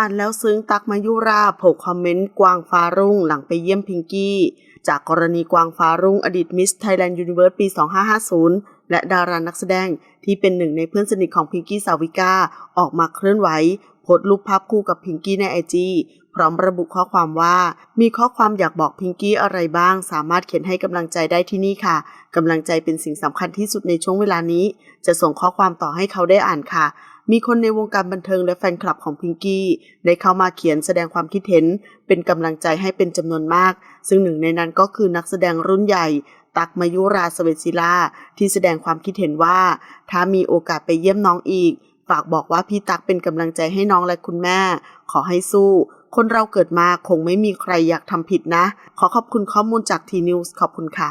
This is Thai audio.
อ่านแล้วซึ้งตักมายุราโผล่คอมเมนต์กวางฟ้ารุ่งหลังไปเยี่ยมพิงกี้ จากกรณีกวางฟ้ารุ่งอดีตมิสไทยแลนด์ยูนิเวิร์สปี 2550 และดารานักแสดงที่เป็นหนึ่งในเพื่อนสนิทของพิงกี้สาวิกาออกมาเคลื่อนไหว สต์รูปภาพคู่กับพิงกี้ในไอจีพร้อมระบุข้อความว่า มีข้อความอยากบอกพิงกี้อะไรบ้าง สามารถเขียนให้กำลังใจได้ที่นี่ค่ะกำลังใจเป็นสิ่งสำคัญที่สุดในช่วงเวลานี้ จะส่งข้อความต่อให้เขาได้อ่านค่ะ มีคนในวงการบันเทิงและแฟนคลับของพิงกี้ได้เข้ามาเขียนแสดงความคิดเห็น เป็นกำลังใจให้เป็นจำนวนมาก ซึ่งหนึ่งในนั้นก็คือนักแสดงรุ่นใหญ่ตักมายุราสเวศิลาที่แสดงความคิดเห็นว่า ถ้ามีโอกาสไปเยี่ยมน้องอีก ฝากบอกว่าพี่ตักเป็นกำลังใจให้น้องและคุณแม่ ขอให้สู้ คนเราเกิดมาคงไม่มีใครอยากทำผิดนะ ขอขอบคุณข้อมูลจากทีนิวส์ขอบคุณค่ะ